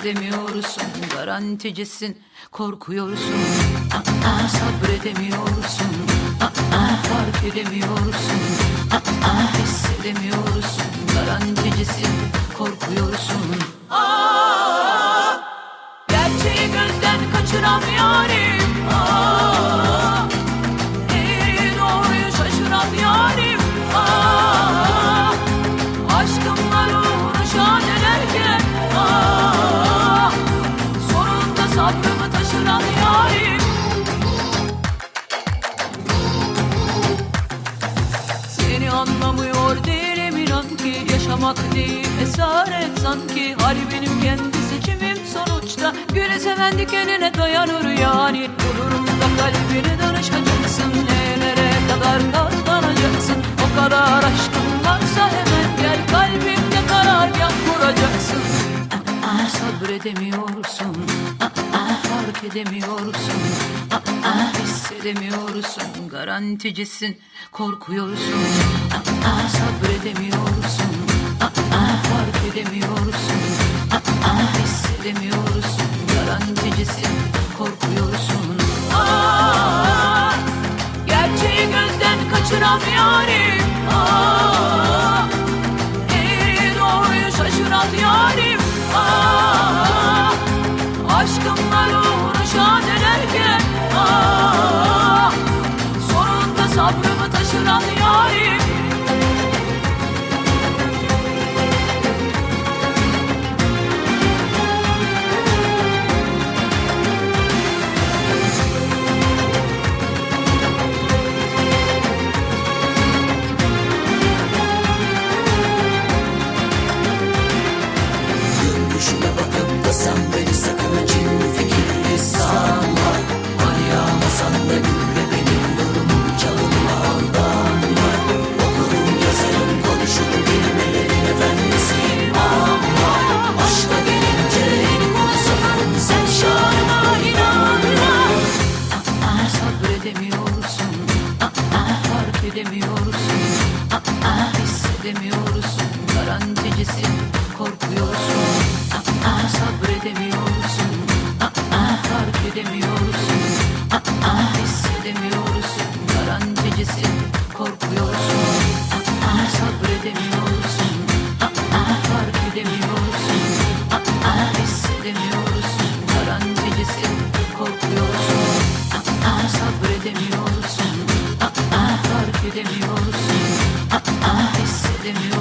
edemiyorsun garanticisin korkuyorsun. Aa, sabredemiyorsun. Aa, fark edemiyorsun. Aa, hissedemiyorsun garanticisin korkuyorsun. Aa, Yaşamak değil esaret sanki. Harbinin kendi seçimim sonuçta. Güle seven dikenine dayanır yani. Gururumda kalbini danışacaksın. Nelere kadar katlanacaksın O kadar aşkın varsa hemen gel. Kalbimde karargah kuracaksın sabredemiyorsun. Fark edemiyorsun. Hissedemiyorsun. Garanticisin korkuyorsun. Sabredemiyorsun Aa, fark edemiyorsun. Aa, hissedemiyorsun. Garanticisin korkuyorsun. Aa, gerçeği gözden kaçıran yarim. Aa, eğri doğruyu şaşıran yarim fark edemiyorsun Aa, hissedemiyorsun. Garanticisin korkuyorsun. Aa, sabredemiyorsun. Aa, fark edemiyorsun. Aa, hissedemiyorsun. Garanticisin korkuyorsun. Aa, sabredemiyorsun. Aa, fark edemiyorsun. Aa, hissedemiyorsun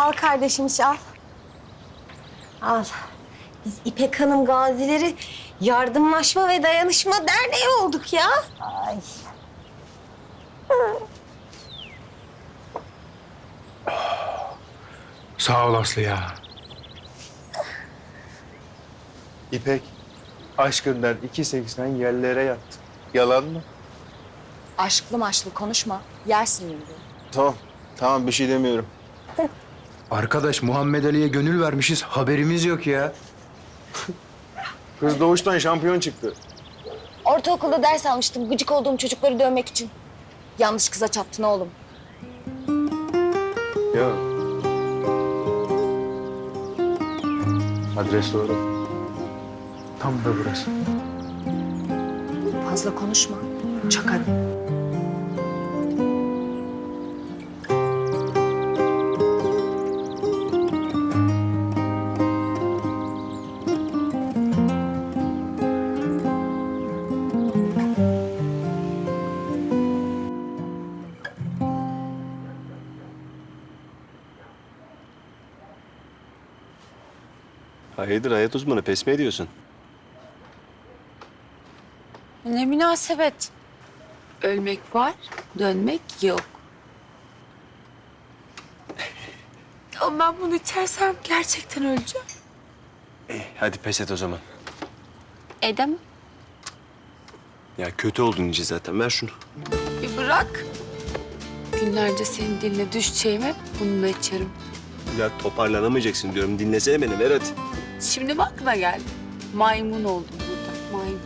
Al kardeşim al. Al. Biz İpek Hanım gazileri yardımlaşma ve dayanışma derneği olduk ya. Ay. Sağ ol Aslı ya. İpek aşkından iki seksen yerlere yattı. Yalan mı? Aşklı maşlı konuşma. Yersin şimdi. Tamam. Tamam bir şey demiyorum. Arkadaş Muhammed Ali'ye gönül vermişiz. Haberimiz yok ya. Kız doğuştan şampiyon çıktı. Ortaokulda ders almıştım gıcık olduğum çocukları dövmek için. Yanlış kıza çattın oğlum. Ya. Adres doğru. Tam da burası. Fazla konuşma. Çakarım. Hayırdır hayat uzmanı pes mi ediyorsun? Ne münasebet. Ölmek var, dönmek yok. Ama ben bunu içersem gerçekten öleceğim. Eh, hadi pes et o zaman. Edem, Ya kötü oldun iyice zaten ver şunu. bir bırak. Günlerce senin diline düşeceğime bununla içerim. Ya toparlanamayacaksın diyorum. Dinlesene beni ver hadi. Şimdi mi aklına geldi? Maymun oldum burada. Maymun.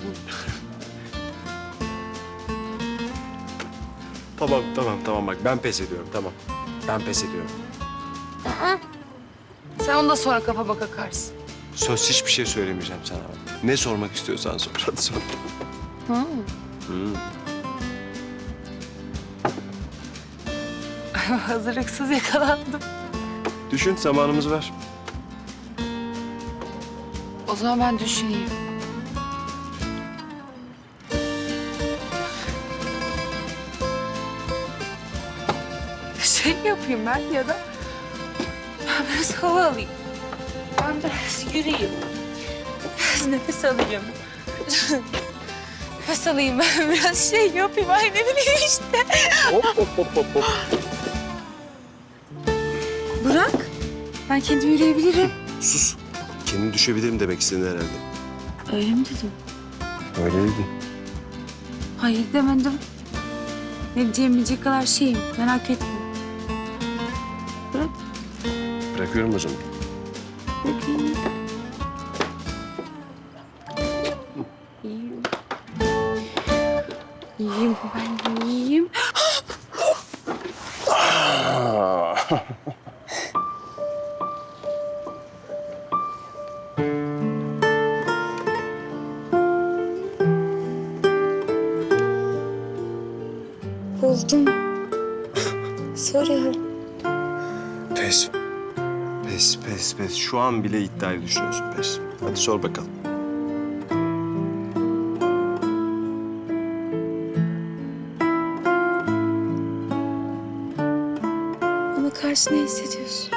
Tamam tamam tamam bak ben pes ediyorum tamam. Ben pes ediyorum. Sen onu da sonra kafa baka karsın. Söz hiçbir şey söylemeyeceğim sana. Ne sormak istiyorsan sor. Hadi sor. Hazırlıksız yakalandım. Düşün zamanımız var. O zaman ben düşüneyim. Şey yapayım ben ya da ben biraz hava alayım. Ben biraz yürüyeyim. Biraz nefes alayım. nefes alayım ben biraz şey yapayım. Ay ne bileyim işte. Hop hop hop hop hop. Bırak. Ben kendim yürüyebilirim. Sus. Kendini düşebilirim demek istedin herhalde. Öyle mi dedim? Öyleydi. Hayır demedim. Ne diyemeyecek kadar şeyim. Merak etme. Bırak. Bırakıyorum o zaman. Bakayım. Pes. Pes, pes, pes. Şu an bile iddiayı düşünüyorsun pes. Hadi sor bakalım. Bana karşı ne hissediyorsun?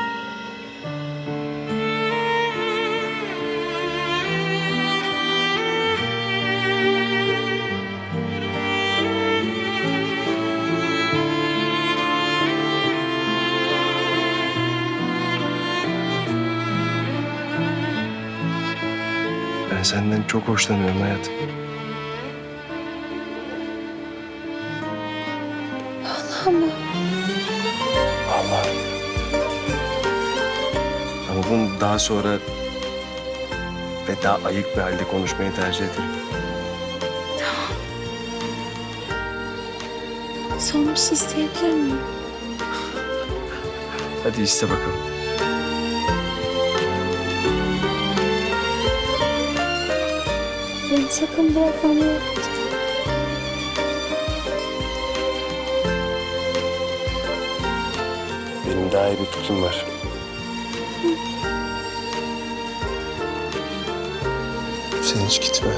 Senden çok hoşlanıyorum hayatım. Allah. Ama bunu daha sonra ve daha ayık bir halde konuşmayı tercih ederim. Son bir şey isteyebilir miyim? Hadi iste bakalım. Sakın bırakma. Benim daha iyi bir fikrim var. Sen hiç gitme.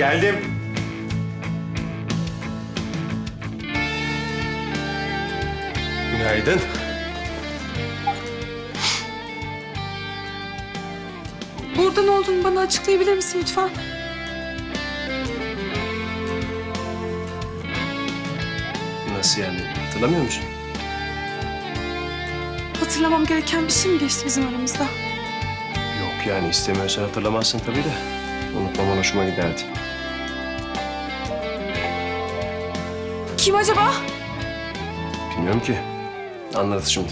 Geldim. Günaydın. Burada ne olduğunu bana açıklayabilir misin lütfen? Nasıl yani? Hatırlamıyor musun? Hatırlamam gereken bir şey mi geçti bizim aramızda? Yok yani istemiyorsan hatırlamazsın tabii de. Unutmaman hoşuma giderdi. Kim acaba? Bilmiyorum ki. Anlarız şimdi.